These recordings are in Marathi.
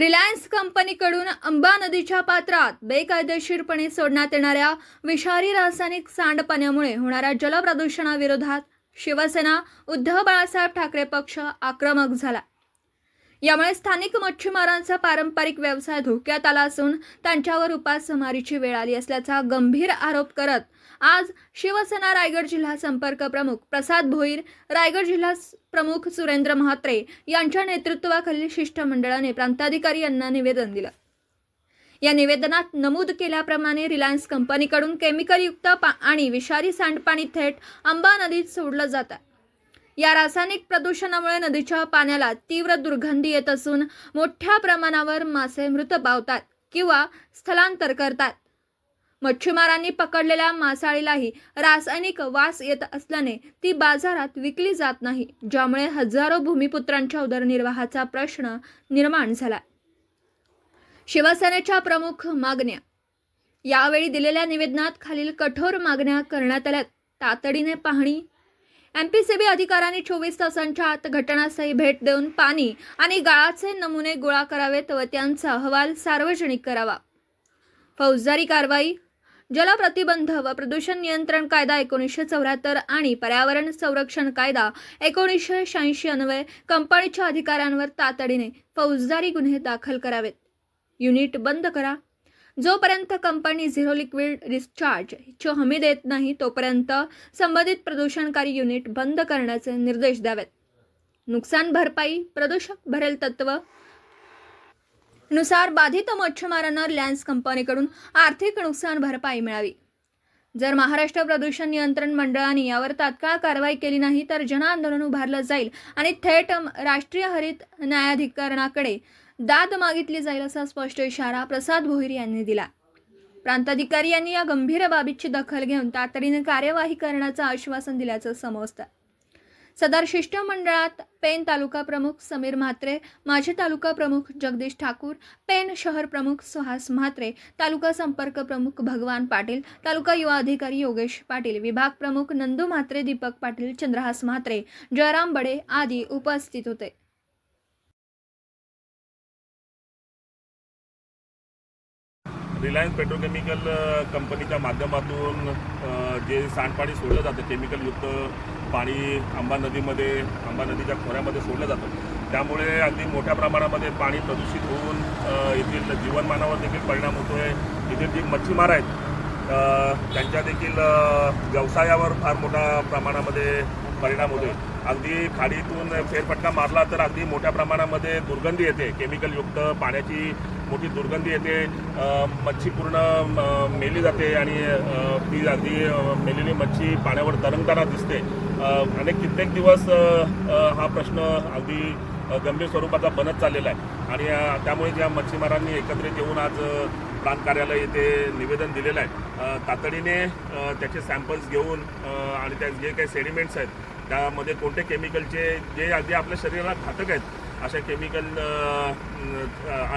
रिलायन्स कंपनीकडून अंबा नदीच्या पात्रात बेकायदेशीरपणे सोडण्यात येणाऱ्या विषारी रासायनिक सांडपाण्यामुळे होणाऱ्या जलप्रदूषणाविरोधात शिवसेना उद्धव बाळासाहेब ठाकरे पक्ष आक्रमक झाला. यामुळे स्थानिक मच्छीमारांचा पारंपरिक व्यवसाय धोक्यात आला असून त्यांच्यावर उपासमारीची वेळ आली असल्याचा गंभीर आरोप करत आज शिवसेना रायगड जिल्हा संपर्क प्रमुख प्रसाद भोईर रायगड जिल्हा प्रमुख सुरेंद्र म्हात्रे यांच्या नेतृत्वाखालील शिष्टमंडळाने प्रांताधिकारी यांना निवेदन दिलं. या निवेदनात नमूद केल्याप्रमाणे रिलायन्स कंपनीकडून केमिकलयुक्त पा आणि विषारी सांडपाणी थेट अंबा नदीत सोडलं जातं या रासायनिक प्रदूषणामुळे नदीच्या पाण्याला तीव्र दुर्गंधी येत असून मोठ्या प्रमाणावर मासे मृत पावतात किंवा स्थलांतर करतात. मच्छीमारांनी पकडलेल्या मासाळीलाही रासायनिक वास येत असल्याने ती बाजारात विकली जात नाही ज्यामुळे हजारो भूमिपुत्रांच्या उदरनिर्वाहाचा प्रश्न निर्माण झाला. शिवसेनेच्या प्रमुख मागण्या. यावेळी दिलेल्या निवेदनात खालील कठोर मागण्या करण्यात आल्या तातडीने पाहणी एमपीसीबी अधिकाऱ्यांनी चोवीस तासांच्या आत घटनास्थळी भेट देऊन पाणी आणि गाळाचे नमुने गोळा करावेत व त्यांचा अहवाल सार्वजनिक करावा. फौजदारी कारवाई जलप्रतिबंध व प्रदूषण नियंत्रण कायदा एकोणीसशे चौऱ्याहत्तर आणि पर्यावरण संरक्षण कायदा एकोणीसशे शहाऐंशी अन्वये कंपनीच्या अधिकाऱ्यांवर तातडीने फौजदारी गुन्हे दाखल करावेत. युनिट बंद करा. जोपर्यंत कंपनी झिरो लिक्विड डिस्चार्जची हमी देत नाही तोपर्यंत संबंधित प्रदूषणकारी युनिट बंद करण्याचे निर्देश द्यावेत. नुकसान भरपाई प्रदूषक भरेल तत्वनुसार बाधित मच्छीमारांना रिलायन्स कंपनीकडून आर्थिक नुकसान भरपाई मिळावी. जर महाराष्ट्र प्रदूषण नियंत्रण मंडळाने यावर तात्काळ कारवाई केली नाही तर जनआंदोलन उभारलं जाईल आणि थेट राष्ट्रीय हरित न्यायाधिकरणाकडे दाद मागितली जाईल असा स्पष्ट इशारा प्रसाद भोईर यांनी दिला. प्रांताधिकारी यांनी या गंभीर बाबीची दखल घेऊन तातडीने कार्यवाही करण्याचं आश्वासन दिल्याचं समजतं. सदर शिष्टमंडळात पेन तालुका प्रमुख समीर म्हात्रे माजी तालुका प्रमुख जगदीश ठाकूर पेन शहर प्रमुख सुहास म्हात्रे तालुका संपर्क प्रमुख भगवान पाटील तालुका युवा अधिकारी योगेश पाटील विभाग प्रमुख नंदू म्हात्रे दीपक पाटील चंद्रहास म्हात्रे जयराम बडे आदी उपस्थित होते. रिलायन्स पेट्रोकेमिकल कंपनीच्या माध्यमातून जे सांडपाणी सोडलं जातं केमिकलयुक्त पाणी आंबा नदीमध्ये आंबा नदीच्या खोऱ्यामध्ये सोडलं जातं. त्यामुळे अगदी मोठ्या प्रमाणामध्ये पाणी प्रदूषित होऊन येथील जीवनमानावर देखील परिणाम होतो आहे येथील जी मच्छीमार आहेत त्यांच्या देखील व्यवसायावर फार मोठ्या प्रमाणामध्ये परिणाम होतो अगदी खाडीतून फेरफटका मारला तर अगदी मोठ्या प्रमाणामध्ये दुर्गंधी येते. केमिकलयुक्त पाण्याची मोठी दुर्गंधी येते मच्छी पूर्ण मेली जाते आणि ती अगदी मेलेली मच्छी पाण्यावर तरंगताना दिसते. अनेक आणि कित्येक दिवस हा प्रश्न अगदी गंभीर स्वरूपाचा बनत चाललेला आहे. आणि त्यामुळे ज्या मच्छीमारांनी एकत्रित येऊन आज प्रांत कार्यालय येथे निवेदन दिलेलं आहे. तातडीने त्याचे सॅम्पल्स घेऊन आणि त्या जे काही सेडिमेंट्स आहेत त्यामध्ये कोणते केमिकलचे जे अगदी आपल्या शरीराला घातक आहेत अशा केमिकल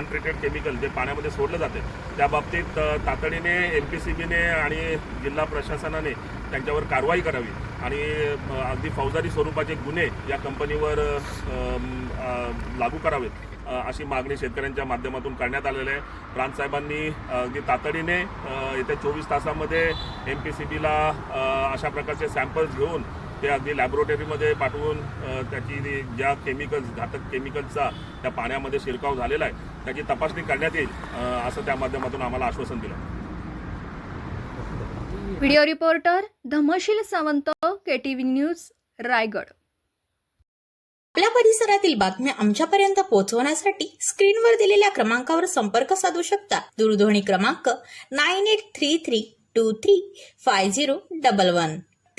अनट्रीटेड केमिकल जे पाण्यामध्ये सोडलं जाते त्या बाबतीत तातडीने एम पी सी बीने आणि जिल्हा प्रशासनाने त्यांच्यावर कारवाई करावी आणि अगदी फौजदारी स्वरूपाचे गुन्हे या कंपनीवर लागू करावेत अशी मागणी शेतकऱ्यांच्या माध्यमातून करण्यात आलेली आहे. प्रांतसाहेबांनी अगदी तातडीने येत्या चोवीस तासामध्ये एम पी सी बीला अशा प्रकारचे सॅम्पल्स घेऊन ते अगदी लॅबोरेटरीमध्ये पाठवून त्याची ज्या केमिकल्स घातक केमिकल्सचा त्या पाण्यामध्ये शिरकाव झालेला आहे त्याची तपासणी करण्यात येईल असं त्या माध्यमातून आम्हाला आश्वासन दिलं. Video reporter Dhamshil Sawant KTV news Raigad. आपल्या परिसरातील बातम्या आमच्यापर्यंत पोहोचवण्यासाठी स्क्रीनवर दिलेल्या क्रमांकावर संपर्क साधू शकता. दूरध्वनी क्रमांक nine eight three three two three five zero double one